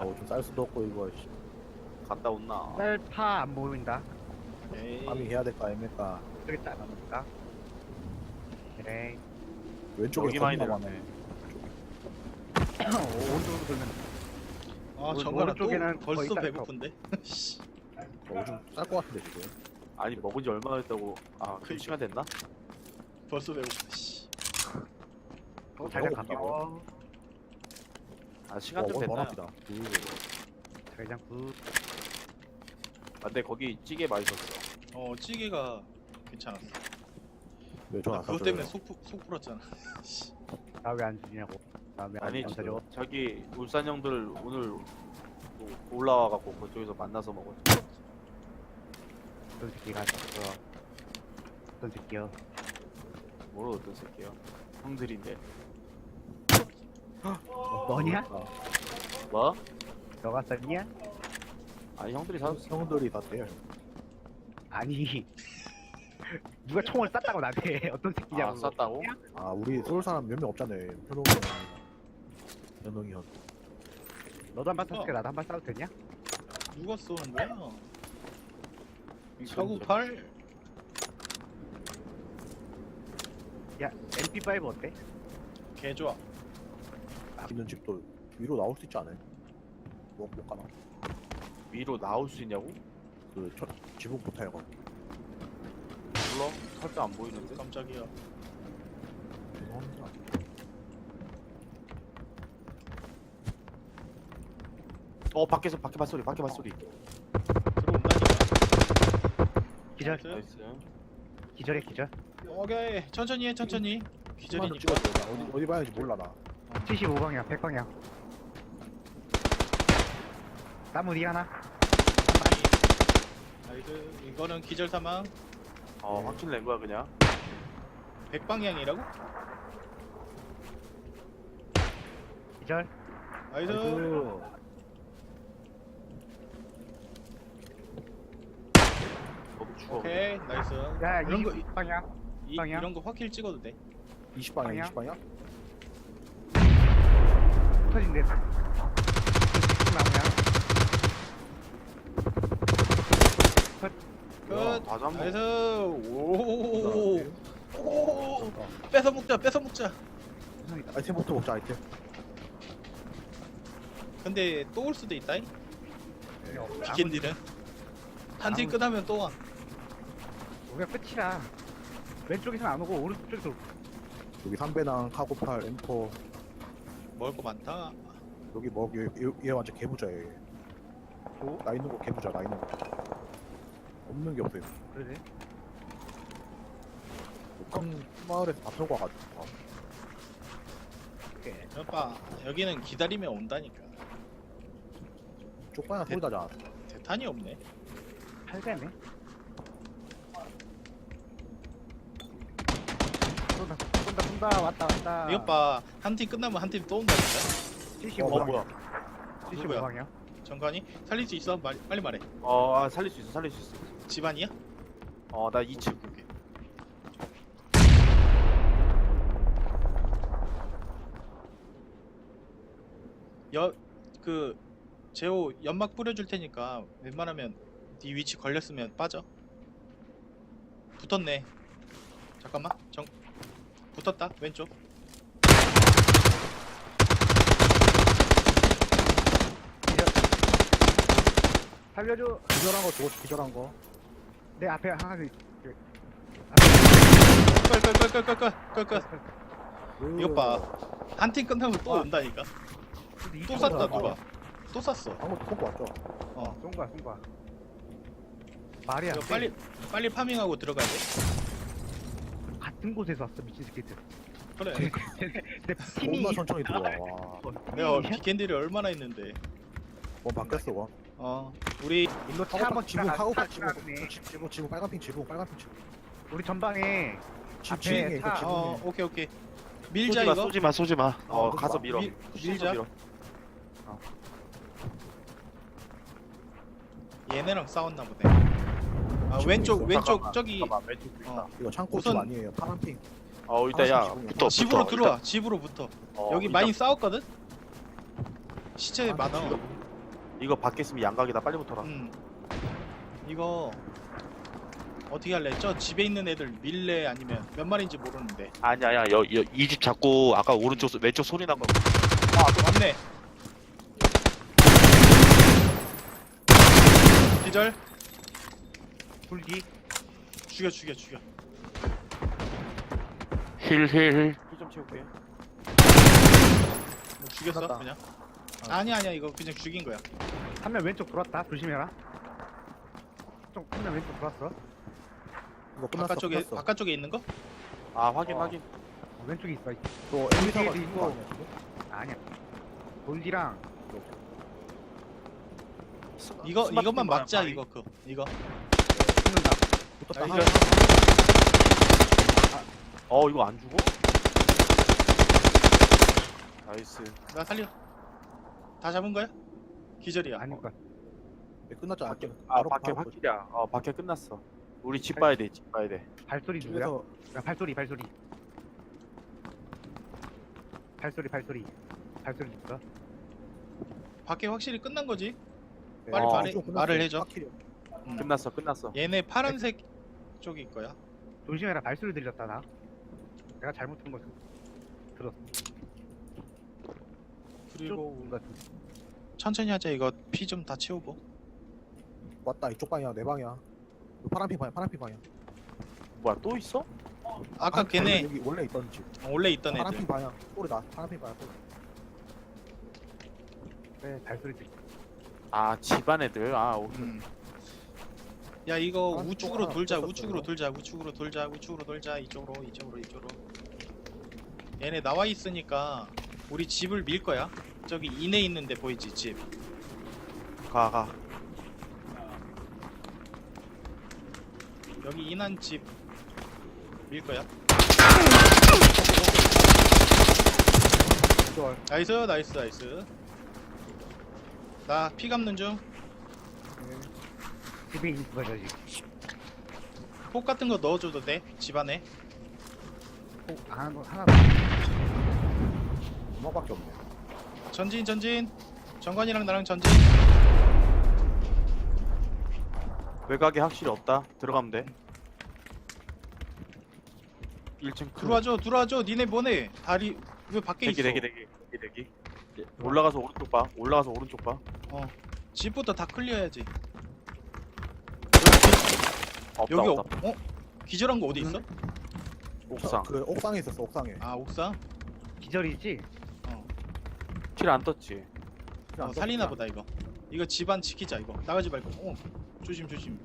아우 좀쌀 수도 없고 이거 씨, 갔다 온나 쌀파 안 보인다. 에이 파밍 해야 될까 아닙니까 저기 있다 나니까. 그래. 왼쪽에 여기 많이 겁나 내렸네. 많네 오른쪽으로 돌면 아 오른- 정관아 또 오른쪽에는 거의 벌써 딱 배고픈데 씨, 어, 좀쌀것 같은데 지금 아니 먹은 지 얼마나 됐다고 아그 그니까. 시간 됐나? 벌써 배고프다 씨. 어, 자기장. 아 시간 어, 좀 원- 됐나? 원합니다 자기장 굿. 아, 근데 거기 찌개 맛있었어 어 찌개가 괜찮았어 왜전 나안 그것 때문에 속, 푸- 속 풀었잖아 씨. 나왜 안 주냐고. 나왜 아니 안 저? 저기 울산 형들 오늘 또 올라와갖고 그쪽에서 만나서 먹었지 어떤 새끼가 있어. 어떤 새끼요? 뭐로 어떤 새끼야 형들인데 너냐? 아, 뭐? 너가 썼냐? 아니 형들이 사줬어 형들이 다 돼요 아니. 누가 총을 쐈다고 나한테 어떤 새끼냐고. 아 쌌다고? 아 우리 쏠 사람 몇 명 없잖아요 현웅이 형 현웅이 형 너도 한발 쐈으니까 나도 한발 쏴도 되냐? 누가 쏘는 거야? 사구 저- 8? 야, MP5 어때? 개 좋아 있는 집도 위로 나올 수 있지 않아요? 뭐, 못 가나? 위로 나올 수 있냐고? 그 저, 지붕 못해요 거기 몰라? 살짝 안 보이는데? 깜짝이야. 죄송합니다. 어 밖에서 밖에 발소리 밖에 발소리. 들어온다니까 기절, 나이스. 기절해, 기절. 오케이. 천천히 해 천천히. 기절이 기절이니까 어디, 어디 봐야지 몰라 나 75방향, 100방향. 나무 뒤 하나. 나이스 이거는 기절 사망 어 확실 낸 거야 그냥 100방향이라고? 기절. 나이스 아이고 너도 오케이 나이스 야, 이런 거 20방향. 이, 방향. 이런 거 확킬 찍어도 돼 20방향 방향? 20방향? 터진대. 나무야. 끝. 다 잡네 나이스. 오오오오 오, 뺏어 먹자 뺏어 먹자. 아이템부터 먹자 아이템. 근데 또 올 수도 있다잉? 비켄디는 한팀 아무- 끝나면 또 와. 우리가 끝이라. 왼쪽에서는 안 오고 오른쪽에서 올 거야. 여기 삼배낭 카고팔 엠퍼 먹을 거 많다 여기 뭐 얘, 얘, 얘 완전 개부자야 얘. 오? 나 있는 거 개부자 나 있는 거 없는 게 없어요 그러지? 큰 마을에서 다 털고 와가지고 아, 오케이. 오빠 여기는 기다리면 온다니까 나지 않았어 대탄이 없네 팔배네. 쏜다, 쏜다. 왔다, 왔다. 이것 봐 한 팀 끝나면 한 팀 또 온다니까 75방향. 어 뭐야 75방향. 정관이 살릴 수 있어? 말, 빨리 말해 어 아, 살릴 수 있어 살릴 수 있어 집안이야? 어 나 2층 오케이. 여, 그, 제호 연막 뿌려줄 테니까 웬만하면 네 위치 걸렸으면 빠져. 붙었네. 잠깐만. 정, 붙었다. 왼쪽. 살려줘. 기절한 거 저거 기절한 거 내 앞에 하나 더 있- 끌끌끌끌끌끌끌끌. 이것 봐. 한 팀 끝나면 또 와. 온다니까. 근데 또 이쪽으로 쐈다. 누가. 또 쐈어. 아무것도 폰거 왔죠 어. 쏜 거야, 쏜 거야. 말이 안 이거 돼. 빨리 빨리 파밍하고 들어가야 돼. 같은 곳에서 왔어, 미친 새끼들. 그래. 내 팀이 겁나 천천히 들어와 와. 내가 비캔디를 얼마나 했는데. 뭐 바뀌었어 와 어. 우리 일로 차 한번 지붕 카고팔 지붕. 지- 지붕 지붕 빨간 핑 지붕 빨간 핑 지붕 우리 전방에 지- 앞에 이거 차, 어 오케이 오케이. 밀자 쏘지 마 이거. 쏘지 마 쏘지 마 어 어, 가서 미- 밀어 밀- 밀자. 밀어 얘네랑 싸웠나 보네. 아 왼쪽 있어. 왼쪽 잠깐만, 저기 잠깐만 있다 어, 이거 창고 우선- 집 아니에요 파란 핑 어 일단 야 붙어 집으로 붙어 들어와. 집으로 붙어. 일단, 어, 여기 일단 많이 싸웠거든. 시체 아, 많아. 이거 밖에 있으면 양각이다 빨리 붙어라 음. 이거 어떻게 할래? 저 집에 있는 애들 밀래 아니면 몇 마리인지 모르는데. 아니 아니야 이집 잡고 아까 오른쪽 소- 왼쪽 소리 난거 아, 맞네. 기절. 불기 죽여 죽여 죽여. 힐힐힐 힐좀 채울게 뭐 죽였어 끝났다. 그냥? 아니 아니야 이거 그냥 죽인 거야. 한 명 왼쪽 돌았다 조심해라 좀 한 명 왼쪽 돌았어 이거 끝났어 바깥쪽에 끝났어 바깥쪽에 있는 거? 아 확인 어. 확인 어, 왼쪽에 있어 또 엘리사가 있는. 거 아니야 지금? 아니야 돌기랑 이거 이것만 막자? 이거 그 이거. 붙었다 아, 어 이거 안 죽어? 나이스 나 살려. 다 잡은 거야? 기절이야. 아니까 네, 끝났잖아 밖에 아 밖에 확실이야 어 밖에 끝났어 우리 집 봐야 돼집 봐야 돼 발소리 누구야? 야, 발소리 발소리 발소리 발소리 발소리 있어 밖에 확실히 끝난 거지. 네, 빨리 어, 말해. 말을 해줘. 확실히. 음. 끝났어 끝났어. 얘네 파란색 쪽일 거야. 조심해라 발소리 들렸다 나. 내가 잘못한 거 들었어 그리고 뭔가 천천히 하자. 이거 피 좀 다 채우고. 왔다 이쪽 방이야. 내 방이야. 이거 파란핑 방이야 파란핑 방이야. 뭐야 또 있어? 아까 아, 걔네 여기 원래 있던 집. 원래 있던 애들. 파란핑 방이야. 소리 나. 파란핑 방이야 소리. 네 발소리 들아 집안 애들? 아 오케이. 음. 야 이거 아, 또 우측으로 하나 돌자 우측으로. 돌자 우측으로 돌자 우측으로 돌자 이쪽으로 이쪽으로 이쪽으로. 얘네 나와 있으니까 우리 집을 밀 거야. 저기 인에 있는데 보이지 집? 가 가. 여기 인한 집 밀 거야. 좋아 나이스 나이스 나이스. 나 피 감는 중 집에 있는 거죠 지금. 폭 같은 거 넣어줘도 돼? 집안에? 어, 하나 하나 음악밖에 없네. 전진 전진. 정관이랑 나랑 전진. 외곽에 확실히 없다. 들어가면 돼. 1층 들어와줘 들어와줘. 니네 뭐네? 다리 왜 밖에 대기 있어? 대기 대기 대기 대기. 예, 올라가서 오른쪽 봐. 올라가서 오른쪽 봐. 집부터 다 클리어해야지 없다 여기 없다. 어? 어? 기절한 거 어디 있어? 옥상. 그 옥상에 있었어 옥상에. 아 옥상? 기절이지? 킬안 떴지. 어, 살리나 보다 이거. 이거 집안 지키자 이거. 나가지 말고. 어 조심 조심.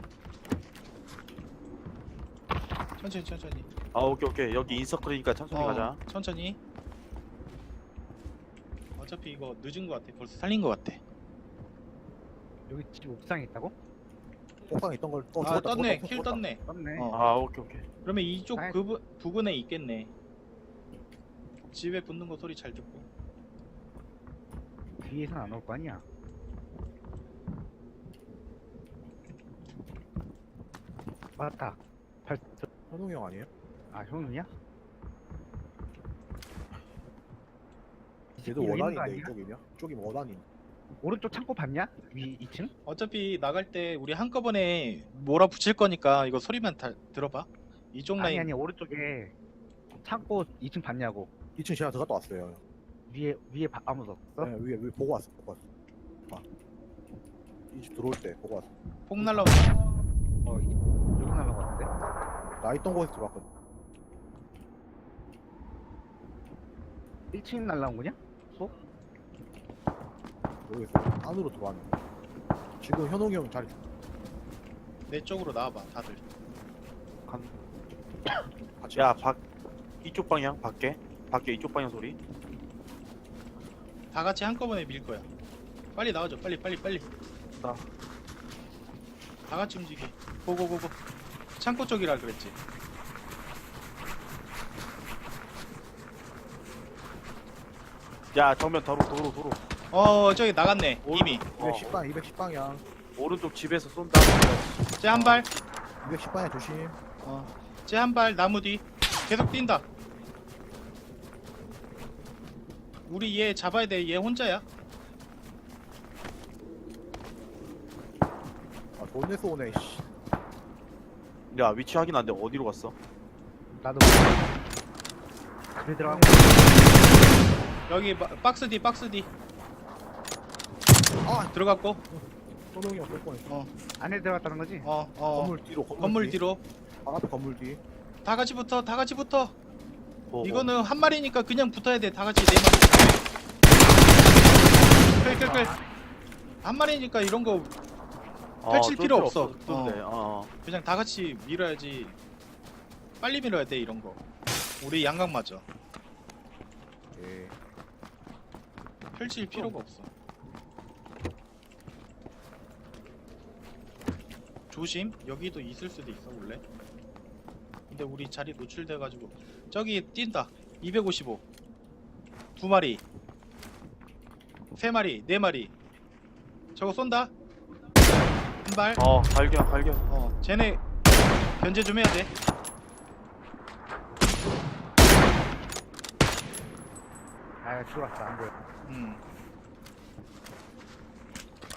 천천히 천천히. 아 오케이 오케이. 여기 인서클이니까 천천히 어, 가자. 천천히. 어차피 이거 늦은 거 같아. 벌써 살린 거 같아. 여기 집 옥상에 있다고? 옥상에 있던 걸또 아 떴네 킬 떴네 떴네 어. 아 오케이 오케이 그러면 이쪽 아이. 그 부, 부근에 있겠네 집에 붙는 거 소리 잘 듣고 뒤에선 안 올 거 아니야 맞다 발... 저... 현웅이 형 아니에요? 아 형이야? 있는 거 원한인데 아니야? 이쪽이면? 이쪽이 원한인 오른쪽 창고 봤냐? 위 2층? 어차피 나갈 때 우리 한꺼번에 몰아 붙일 거니까 이거 소리만 다 들어봐 이쪽 아니 라인 아니 오른쪽에 창고 2층 봤냐고 2층 제가 들어갔다 왔어요 위에 위에 바- 아무도 없어? 네, 위에 위에 보고 왔어 보고 왔어 아. 이집 들어올 때 보고 왔어 폭 날라온다 어 이- 여기 날아갔는데? 나 있던 곳에 들어왔거든 1층 날라온 거냐? 모르겠어 안으로 들어왔네. 지금 현웅이 형 자리. 내 쪽으로 나와봐 다들. 같이 야. 밖 이쪽 방향 밖에? 밖에 이쪽 방향 소리? 다 같이 한꺼번에 밀 거야. 빨리 나와줘 빨리 빨리 빨리. 나. 다 같이 움직여 고고고고. 창고 쪽이라 그랬지. 야 정면 도로 도로 도로 어 저기 나갔네 오- 이미. 어, 210방 210방향 오른쪽 집에서 쏜다. 쟤 한발. 210방향 조심. 쟤 한발 나무 뒤. 계속 뛴다. 우리 얘 잡아야 돼. 얘 혼자야. 돈에서 오네 씨. 야 위치 확인 안 돼. 어디로 갔어? 나도 집에 들어가고 여기 바- 박스 뒤 박스 뒤 아! 들어갔고 소동이 없을 뻔했어 안에 들어갔다는 거지? 어 어 건물 뒤로 건물, 건물 뒤. 뒤로 아, 앞에 건물 뒤 다 같이 붙어 다 같이 붙어 어, 이거는 한 마리니까 그냥 붙어야 돼 다 같이 네 마리 끌끌끌 한 마리니까 이런 거 어, 펼칠 쫄 필요 없어. 없던데. 어. 그냥 다 같이 밀어야지 빨리 밀어야 돼 이런 거 우리 양각 맞아 예. 펼칠 필요가 없어 조심. 여기도 있을 수도 있어 원래. 근데 우리 자리 노출돼 가지고. 저기 뛴다. 255 두 마리. 세 마리. 네 마리. 저거 쏜다. 한발. 어 발견 발견. 어 쟤네 견제 좀 해야 돼. 아 들어왔어 안 보여. 음.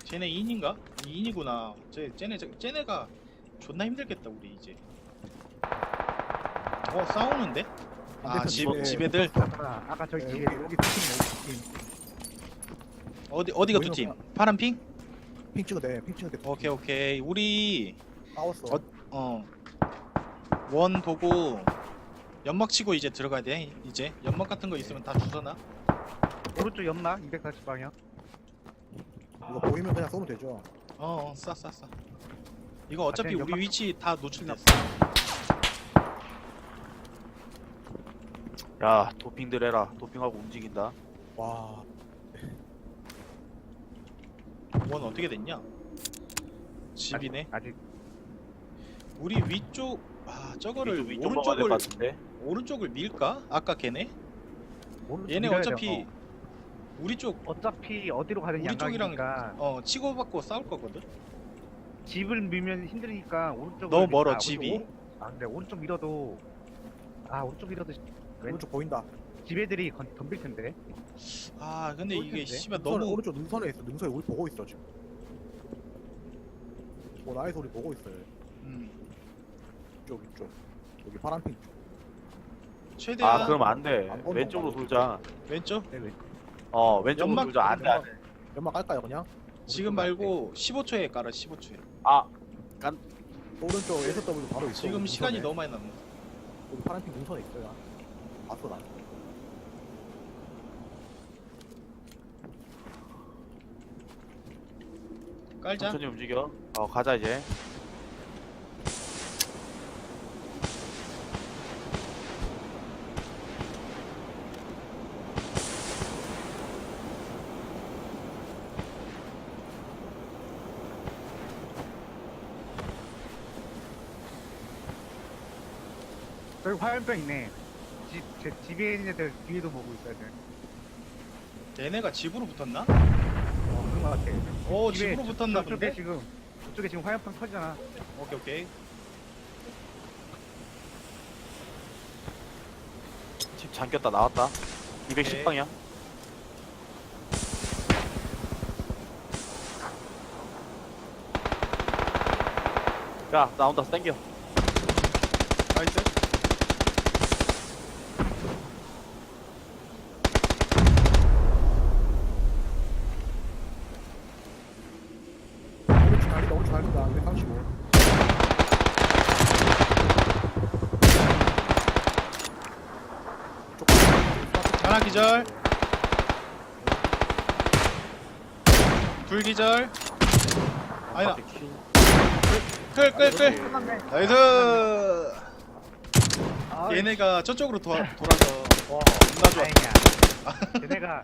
쟤네 2인인가? 2인이구나. 쟤, 쟤네, 쟤- 쟤네가 존나 힘들겠다, 우리 이제. 어, 싸우는데? 아, 집, 집에 집 애들? 아까, 아까 저기 예, 집에 여기 여기 두팀 여기 두팀 어디, 어디가 두 팀? 파란 핑? 핑 찍어대 핑 찍어대 오케이, 오케이. 우리, 싸웠어 어, 어. 원 보고, 연막 치고 이제 들어가야 돼, 이제. 연막 같은 거 있으면 다 주워놔. 오른쪽 연막 240 방향 이거 보이면 그냥 쏘면 되죠 어, 어, 싸, 싸, 싸. 이거 어차피 쟤는 우리 연막- 위치 다 노출됐어. 야 도핑들 해라. 도핑하고 움직인다. 와 원 어떻게 됐냐? 집이네. 아직 우리 위쪽 아 저거를 위쪽 먹어야 오른쪽을 같은데. 오른쪽을 밀까? 아까 걔네? 오른쪽 얘네 밀어야 돼요. 어차피 우리 쪽 어. 어차피 어디로 가든 우리 쪽이랑- 양각이니까 어, 치고받고 싸울 거거든. 집을 밀면 힘드니까 오른쪽 너무 멀어, 집이. 아 근데 오른쪽 밀어도 아 오른쪽 밀어도 왼- 오른쪽 보인다 집 애들이 건, 덤빌 텐데 아 근데 이게 텐데. 씨발 너무 오른쪽 능선에 있어 능선에 우리 보고 있어 지금 어 나에서 우리 보고 있어요 음, 이쪽 이쪽 여기 파란 핑 최대한 아 그럼 안 돼. 안 보는 왼쪽으로? 돌자. 왼쪽 네, 왼- 어 왼쪽으로 연막-. 안돼 안돼. 연막 깔까요 그냥? 지금 말고 15초에 깔아 15초에. 아 오른쪽 SW 바로 있어 지금 시간이. 너무 많이 남았어. 여기 파란 핑 능선에 있어요 봤어 난 깔자. 천천히 움직여. 어 가자 이제. 저기 화염병 있네 집, 제 집에 있는 애들 뒤에도 보고 있어야 돼 얘네가 집으로 붙었나? 어, 그런 거 같아 오 집에 집으로 저- 붙었나 저쪽에 본데? 지금 저쪽에 지금 화염병 터지잖아 오케이 오케이. 집 잠겼다 나왔다. 210방이야. 야 나온다 땡겨. 나이스. 오른쪽 날린다 오른쪽 날린다 235 하나 기절. 둘 기절. 아니다. 끌끌 끌. 끝났네 나이스. 아, 얘네가 저쪽으로 돌아, 돌아서 와 존나 좋아. 다행이야 얘네가